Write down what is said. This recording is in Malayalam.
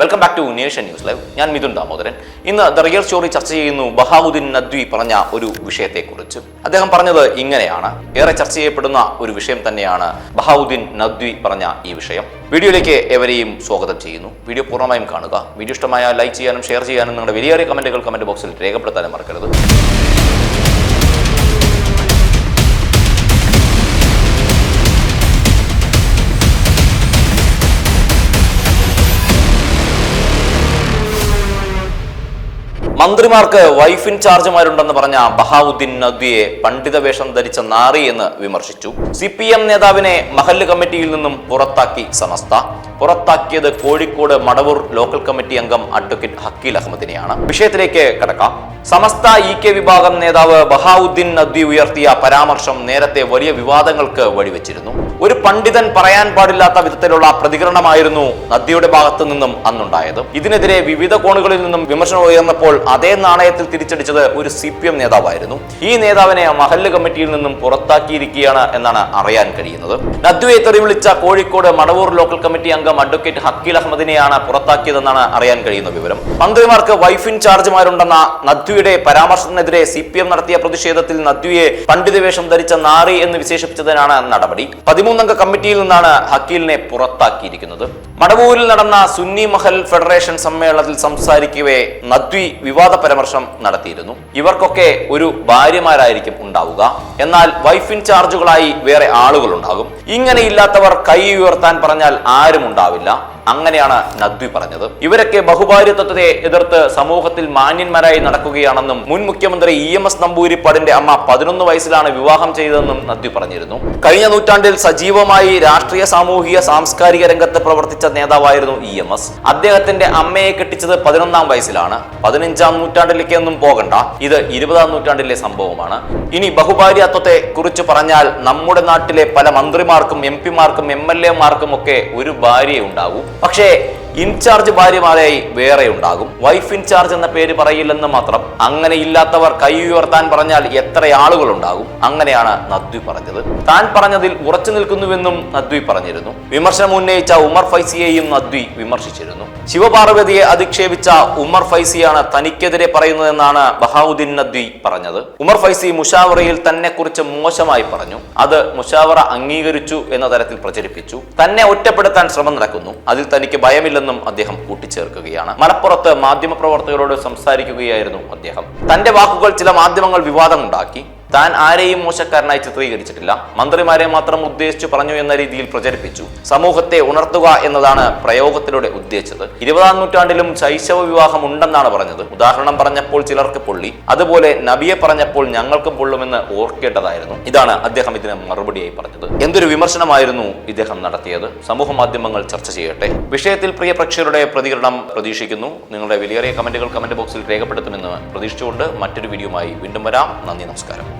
Welcome back to nation news live ഞാൻ മിഥുൻ ദാമോദരൻ. ഇന്ന് ദ റിയൽ സ്റ്റോറി ചർച്ച ചെയ്യുന്നു ബഹാവുദ്ദീൻ നദ്വി പറഞ്ഞ ഒരു വിഷയത്തെക്കുറിച്ച്. അദ്ദേഹം പറഞ്ഞത് ഇങ്ങനെയാണ്. ഏറെ ചർച്ച ചെയ്യപ്പെടുന്ന ഒരു വിഷയം തന്നെയാണ് ബഹാവുദ്ദീൻ നദ്വി പറഞ്ഞ ഈ വിഷയം. വീഡിയോയിലേക്ക് എവരെയും സ്വാഗതം ചെയ്യുന്നു. വീഡിയോ പൂർണമായും കാണുക. വീഡിയോ ഇഷ്ടമായ ലൈക്ക് ചെയ്യാനും ഷെയർ ചെയ്യാനും നിങ്ങളുടെ വലിയ കമന്റുകൾ കമന്റ് ബോക്സിൽ രേഖപ്പെടുത്താനും മറക്കരുത്. മന്ത്രിമാർക്ക് വൈഫ് ഇൻ ഇൻചാർജുമാരുണ്ടെന്ന് പറഞ്ഞ ബഹാവുദ്ദീൻ നദ്വിയെ പണ്ഡിത വേഷം ധരിച്ച നാറി എന്ന് വിമർശിച്ചു. സി പി എം നേതാവിനെ മഹല്ല് കമ്മിറ്റിയിൽ നിന്നും പുറത്താക്കി സമസ്ത. പുറത്താക്കിയത് കോഴിക്കോട് മടവൂർ ലോക്കൽ കമ്മിറ്റി അംഗം അഡ്വക്കേറ്റ് ഹക്കീൽ അഹമ്മദിനെയാണ്. വിഷയത്തിലേക്ക് കടക്കാം. സമസ്ത ഇ കെ വിഭാഗം നേതാവ് ബഹാവുദ്ദീൻ നദ്വി ഉയർത്തിയ പരാമർശം നേരത്തെ വലിയ വിവാദങ്ങൾക്ക് വഴിവെച്ചിരുന്നു. ഒരു പണ്ഡിതൻ പറയാൻ പാടില്ലാത്ത വിധത്തിലുള്ള പ്രതികരണമായിരുന്നു നദ്വിയുടെ ഭാഗത്തു നിന്നും അന്നുണ്ടായത്. ഇതിനെതിരെ വിവിധ കോണുകളിൽ നിന്നും വിമർശനം ഉയർന്നപ്പോൾ അതേ നാണയത്തിൽ തിരിച്ചടിച്ചത് ഒരു സി പി എം നേതാവായിരുന്നു. ഈ നേതാവിനെ മഹല്ല് കമ്മിറ്റിയിൽ നിന്നും പുറത്താക്കിയിരിക്കുകയാണ് എന്നാണ് അറിയാൻ കഴിയുന്നത്. നദ്വിയെ തെറി വിളിച്ച കോഴിക്കോട് മടവൂർ ലോക്കൽ കമ്മിറ്റി അംഗം അഡ്വക്കേറ്റ് ഹക്കീൽ അഹമ്മദിനെയാണ് പുറത്താക്കിയതെന്നാണ് അറിയാൻ കഴിയുന്ന വിവരം. മന്ത്രിമാർക്ക് വൈഫ് ഇൻ ചാർജ്മാരുണ്ടെന്ന നദ്വിയുടെ പരാമർശത്തിനെതിരെ സി പി എം നടത്തിയ പ്രതിഷേധത്തിൽ നദ്വിയെ പണ്ഡിത വേഷം ധരിച്ച നാറി എന്ന് വിശേഷിപ്പിച്ചതിനാണ് നടപടി. പതിമൂന്നംഗ കമ്മിറ്റിയിൽ നിന്നാണ് ഹക്കീലിനെ പുറത്താക്കിയിരിക്കുന്നത്. മടവൂരിൽ നടന്ന സുന്നി മഹൽ ഫെഡറേഷൻ സമ്മേളനത്തിൽ സംസാരിക്കവേ നദ്വി വിവാദ പരാമർശം നടത്തിയിരുന്നു. ഇവർക്കൊക്കെ ഒരു ഭാര്യമാരായിരിക്കും ഉണ്ടാവുക. എന്നാൽ വൈഫ് ഇൻ ചാർജുകളായി വേറെ ആളുകളുണ്ടാകും. ഇങ്ങനെയില്ലാത്തവർ കൈ ഉയർത്താൻ പറഞ്ഞാൽ ആരും ഉണ്ടാവില്ല. അങ്ങനെയാണ് നദ്വി പറഞ്ഞത്. ഇവരൊക്കെ ബഹുഭാര്യത്വത്തെ എതിർത്ത് സമൂഹത്തിൽ മാന്യന്മാരായി നടക്കുകയാണെന്നും മുൻ മുഖ്യമന്ത്രി ഇ എം എസ് നമ്പൂരിപ്പാടിന്റെ അമ്മ പതിനൊന്ന് വയസ്സിലാണ് വിവാഹം ചെയ്തതെന്നും നദ്വി പറഞ്ഞിരുന്നു. കഴിഞ്ഞ നൂറ്റാണ്ടിൽ സജീവമായി രാഷ്ട്രീയ സാമൂഹിക സാംസ്കാരിക രംഗത്ത് പ്രവർത്തിച്ച നേതാവായിരുന്നു ഇ എം എസ്. അദ്ദേഹത്തിന്റെ അമ്മയെ കെട്ടിച്ചത് പതിനൊന്നാം വയസ്സിലാണ്. പതിനഞ്ചാം നൂറ്റാണ്ടിലേക്കൊന്നും പോകണ്ട. ഇത് ഇരുപതാം നൂറ്റാണ്ടിലെ സംഭവമാണ്. ഇനി ബഹുഭാര്യത്വത്തെ കുറിച്ച് പറഞ്ഞാൽ നമ്മുടെ നാട്ടിലെ പല മന്ത്രിമാർക്കും എം പിമാർക്കും എം എൽ എമാർക്കും ഒക്കെ ഒരു ഭാര്യ ഉണ്ടാകും പക്ഷേ ഇൻചാർജ് ഭാര്യമാരായി വേറെ ഉണ്ടാകും. വൈഫ് ഇൻചാർജ് എന്ന പേര് പറയില്ലെന്ന് മാത്രം അങ്ങനെ ഇല്ലാത്തവർ കൈ ഉയർത്താൻ പറഞ്ഞാൽ എത്ര ആളുകൾ ഉണ്ടാകും അങ്ങനെയാണ് നദ്വി പറഞ്ഞത്. താൻ പറഞ്ഞതിൽ ഉറച്ചു നിൽക്കുന്നുവെന്നും നദ്വി പറഞ്ഞിരുന്നു. വിമർശനം ഉന്നയിച്ച ഉമർ ഫൈസിയെയും നദ്വി വിമർശിച്ചിരുന്നു. ശിവപാർവതിയെ അധിക്ഷേപിച്ച ഉമർ ഫൈസിയാണ് തനിക്കെതിരെ പറയുന്നതെന്നാണ് ബഹാവുദ്ദീൻ നദ്വി പറഞ്ഞത്. ഉമർ ഫൈസി മുഷാവറയിൽ തന്നെ കുറിച്ച് മോശമായി പറഞ്ഞു. അത് മുഷാവറ അംഗീകരിച്ചു എന്ന തരത്തിൽ പ്രചരിപ്പിച്ചു. തന്നെ ഒറ്റപ്പെടുത്താൻ ശ്രമം നടക്കുന്നു. അതിൽ തനിക്ക് ഭയമില്ലെന്നും അദ്ദേഹം കൂട്ടിച്ചേർക്കുകയാണ്. മലപ്പുറത്ത് മാധ്യമപ്രവർത്തകരോട് സംസാരിക്കുകയായിരുന്നു അദ്ദേഹം. തന്റെ വാക്കുകൾ ചില മാധ്യമങ്ങൾ വിവാദമുണ്ടാക്കി. താൻ ആരെയും മോശക്കാരനായി ചിത്രീകരിച്ചിട്ടില്ല. മന്ത്രിമാരെ മാത്രം ഉദ്ദേശിച്ചു പറഞ്ഞു എന്ന രീതിയിൽ പ്രചരിപ്പിച്ചു. സമൂഹത്തെ ഉണർത്തുക എന്നതാണ് പ്രയോഗത്തിലൂടെ ഉദ്ദേശിച്ചത്. ഇരുപതാം നൂറ്റാണ്ടിലും ശൈശവ വിവാഹം ഉണ്ടെന്നാണ് പറഞ്ഞത്. ഉദാഹരണം പറഞ്ഞപ്പോൾ ചിലർക്ക് പൊള്ളി അതുപോലെ നബിയെ പറഞ്ഞപ്പോൾ ഞങ്ങൾക്കും പൊള്ളുമെന്ന് ഓർക്കേണ്ടതായിരുന്നു. ഇതാണ് അദ്ദേഹം ഇതിന് മറുപടിയായി പറഞ്ഞത്. എന്തൊരു വിമർശനമായിരുന്നു ഇദ്ദേഹം നടത്തിയത്. സമൂഹ മാധ്യമങ്ങൾ ചർച്ച ചെയ്യട്ടെ. വിഷയത്തിൽ പ്രിയ പ്രേക്ഷകരുടെ പ്രതികരണം പ്രതീക്ഷിക്കുന്നു. നിങ്ങളുടെ വിലയേറിയ കമന്റുകൾ കമന്റ് ബോക്സിൽ രേഖപ്പെടുത്തുമെന്ന് പ്രതീക്ഷിച്ചുകൊണ്ട് മറ്റൊരു വീഡിയോയുമായി വീണ്ടും വരാം. നന്ദി നമസ്കാരം.